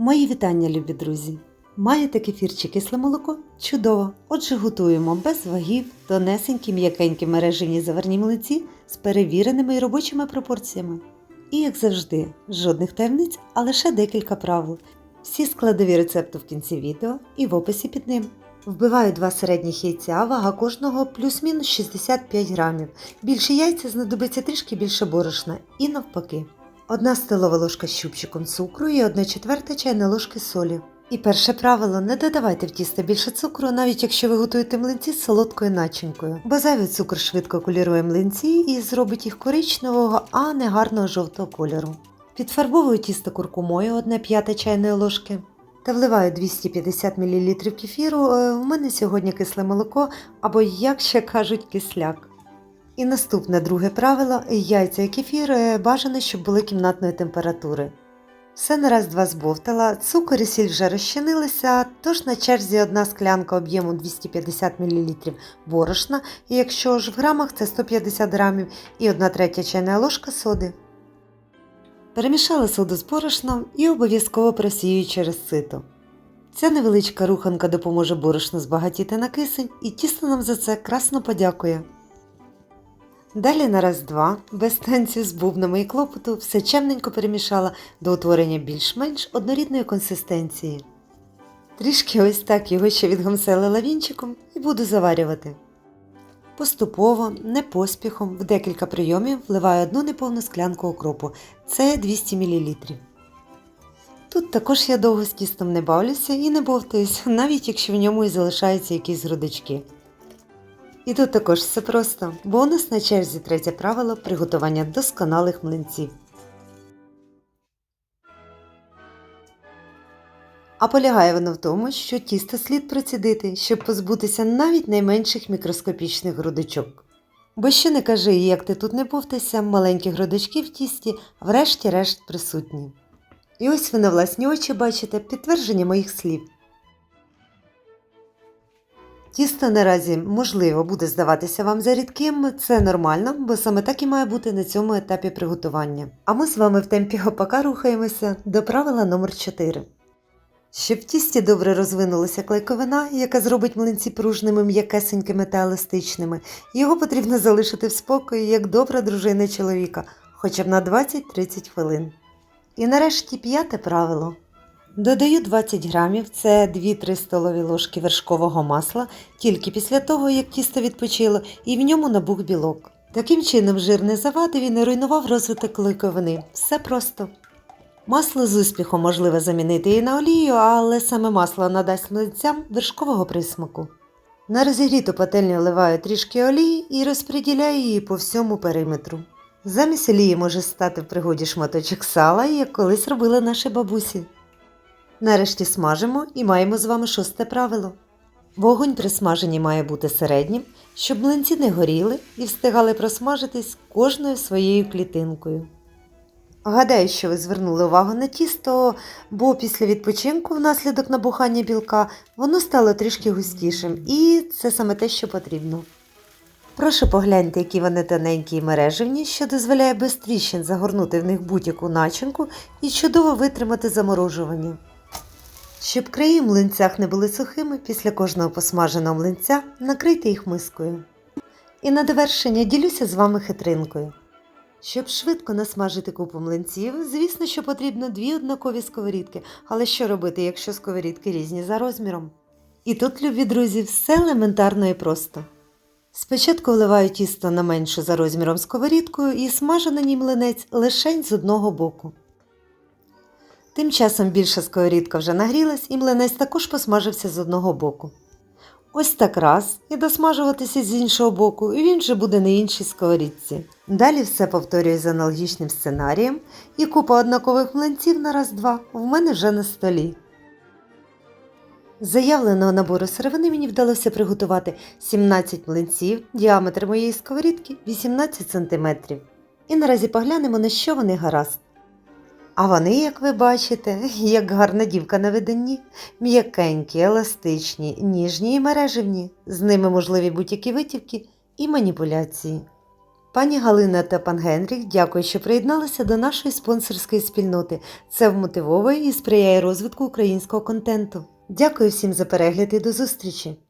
Мої вітання, любі друзі! Маєте кефір чи кисле молоко? Чудово! Отже, готуємо без вагів, тонесенькі, м'якенькі мережені заварні млинці з перевіреними і робочими пропорціями. І, як завжди, жодних таємниць, а лише декілька правил. Всі складові рецепту в кінці відео і в описі під ним. Вбиваю два середніх яйця, вага кожного плюс-мінус 65 грамів. Більше яйця знадобиться трішки більше борошна і навпаки. Одна столова ложка з щупчиком цукру і 1 четверта чайна ложки солі. І перше правило не додавайте в тісто більше цукру, навіть якщо ви готуєте млинці з солодкою начинкою, бо зайвий цукор швидко кольорує млинці і зробить їх коричневого, а не гарного жовтого кольору. Підфарбовую тісто куркумою 1 п'ята чайної ложки та вливаю 250 мл кефіру. Е, У мене сьогодні кисле молоко або, як ще кажуть, кисляк. І наступне друге правило яйця і кефір е, бажано, щоб були кімнатної температури. Все на раз два збовтала, цукор і сіль вже розчинилися, тож на черзі одна склянка об'єму 250 мл борошна, і якщо ж в грамах це 150 грамів і 1 третя чайна ложка соди. Перемішала соду з борошном і обов'язково просію через сито. Ця невеличка руханка допоможе борошну збагатіти на кисень, і тісто нам за це красно подякує. Далі на раз-два, без танцю з бубнами і клопоту, все чемненько перемішала до утворення більш-менш однорідної консистенції. Трішки ось так його ще відгомселила вінчиком і буду заварювати. Поступово, не поспіхом, в декілька прийомів вливаю одну неповну склянку окропу, це 200 мл. Тут також я довго з тістом не бавлюся і не бовтаюсь, навіть якщо в ньому і залишаються якісь грудочки. І тут також все просто, бо у нас на черзі третє правило приготування досконалих млинців. А полягає воно в тому, що тісто слід процідити, щоб позбутися навіть найменших мікроскопічних грудочок. Бо що не кажи, як ти тут не бовтайся, маленькі грудочки в тісті врешті-решт присутні. І ось ви на власні очі бачите підтвердження моїх слів. Тісто наразі, можливо, буде здаватися вам за рідким, це нормально, бо саме так і має бути на цьому етапі приготування. А ми з вами в темпі гопака рухаємося до правила номер 4 Щоб в тісті добре розвинулася клейковина, яка зробить млинці пружними, м'якесенькими та еластичними, його потрібно залишити в спокої, як добра дружина чоловіка, хоча б на 20-30 хвилин. І нарешті п'яте правило. Додаю 20 грамів, це 2-3 столові ложки вершкового масла, тільки після того, як тісто відпочило, і в ньому набух білок. Таким чином жир не завадив і не руйнував розвиток клейковини. Все просто. Масло з успіхом можливо замінити і на олію, але саме масло надасть млинцям вершкового присмаку. На розігріту пательню вливаю трішки олії і розподіляю її по всьому периметру. Замість олії може стати в пригоді шматочок сала, як колись робили наші бабусі. Нарешті смажимо і маємо з вами шосте правило. Вогонь при смаженні має бути середнім, щоб млинці не горіли і встигали просмажитись кожною своєю клітинкою. Гадаю, що ви звернули увагу на тісто, бо після відпочинку внаслідок набухання білка воно стало трішки густішим, і це саме те, що потрібно. Прошу погляньте, які вони тоненькі і мережевні, що дозволяє без тріщин загорнути в них будь-яку начинку і чудово витримати заморожування. Щоб краї в млинцях не були сухими, після кожного посмаженого млинця накрийте їх мискою. І на довершення ділюся з вами хитринкою. Щоб швидко насмажити купу млинців, звісно, що потрібно дві однакові сковорідки, але що робити, якщо сковорідки різні за розміром? І тут, любі друзі, все елементарно і просто. Спочатку вливаю тісто на меншу за розміром сковорідкою і смажу на ній млинець лишень з одного боку. Тим часом більша сковорідка вже нагрілась і млинець також посмажився з одного боку. Ось так раз і досмажуватися з іншого боку, і він вже буде на іншій сковорідці. Далі все повторюю за аналогічним сценарієм, і купа однакових млинців на раз-два в мене вже на столі. З заявленого набору сировини мені вдалося приготувати 17 млинців, діаметр моєї сковорідки 18 см. І наразі поглянемо, на що вони гаразд. А вони, як ви бачите, як гарна дівка на виданні, м'якенькі, еластичні, ніжні і мереживні, з ними можливі будь-які витівки і маніпуляції. Пані Галина та пан Генріх, дякую, що приєдналися до нашої спонсорської спільноти. Це вмотивовує і сприяє розвитку українського контенту. Дякую всім за перегляд і до зустрічі!